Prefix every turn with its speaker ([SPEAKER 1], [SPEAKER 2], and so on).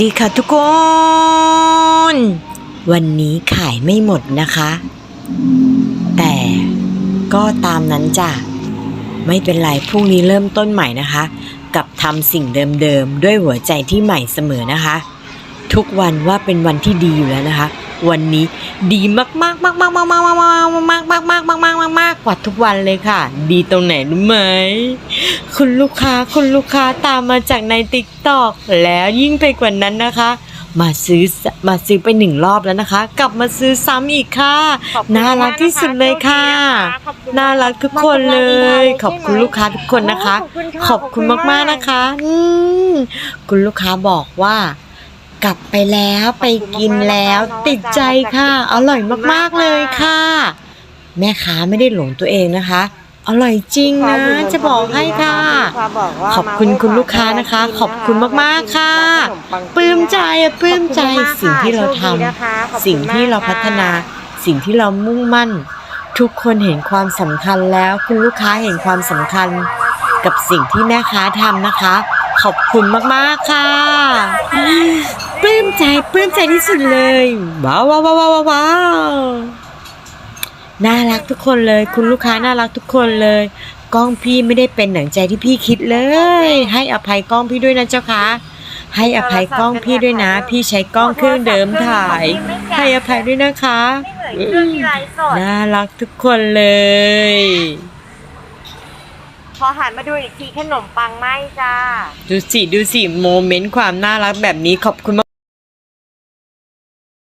[SPEAKER 1] ดีค่ะทุกคน วันนี้ขายไม่หมดนะคะ แต่ก็ตามนั้นจ้ะ ไม่เป็นไรพรุ่งนี้เริ่มต้นใหม่นะคะ กับทำสิ่งเดิมๆ ด้วยหัวใจที่ใหม่เสมอนะคะ ทุกวันว่าเป็นวันที่ดีอยู่แล้วนะคะ วันนี้ดีมากๆมากๆมากๆมากๆมากๆมากๆมากๆมากๆมากๆมากๆมากๆมากๆกว่าทุกวันเลยค่ะ ดีตรงไหนรู้ไหมคุณลูกค้าคุณลูกค้าตามมาจากในติ๊กตอกแล้วยิ่งไปกว่านั้นนะคะ มาซื้อมาซื้อไปหนึ่งรอบแล้วนะคะ กลับมาซื้อซ้ำอีกค่ะ
[SPEAKER 2] ขอบคุณ
[SPEAKER 1] น่ารักที่สุดเลยค่ะ
[SPEAKER 2] มากนะคะขอบคุณ
[SPEAKER 1] น่ารักทุกคนเลย ขอบคุณลูกค้าทุกคนนะคะ
[SPEAKER 2] ขอบคุณค่ะ
[SPEAKER 1] ขอบคุณมากๆนะคะ อืมคุณลูกค้าบอกว่า กลับไปแล้วไปกินแล้วติดใจค่ะ อร่อยมากๆเลยค่ะ แม่ค้าไม่ได้หลงตัวเองนะคะ อร่อยจริงนะ จะบอกให้ค่ะ ขอบคุณคุณลูกค้านะคะ ขอบคุณมากๆค่ะปลื้มใจอะปลื้มใจสิ่งที่เราทำสิ่งที่เราพัฒนาสิ่งที่เรามุ่งมั่น ทุกคนเห็นความสำคัญแล้วคุณลูกค้าเห็นความสำคัญ กับสิ่งที่แม่ค้าทำนะคะ ขอบคุณมาก ๆ ค่ะ ปลื้มใจปลื้มใจที่สุดเลยว้าวว้าวว้าวว้าวว้าวน่ารักทุกคนเลย คุณลูกค้าน่ารักทุกคนเลยกล้องพี่ไม่ได้เป็นหนังใจที่พี่คิดเลย ให้อภัยกล้องพี่ด้วยนะเจ้าค่ะให้อภัยกล้องพี่ด้วยนะ พี่ใช้กล้องเครื่องเดิมถ่าย ให้อภัยด้วยนะคะ
[SPEAKER 2] ไม่เหมือนเครื่องที่ไลฟ์สด
[SPEAKER 1] น่ารักทุกคนเลย
[SPEAKER 2] พอหันมาดูอีกทีขนมปังไหมจ้า
[SPEAKER 1] ดูสิ ดูสิ โมเมนต์ความน่ารักแบบนี้ขอบคุณมาก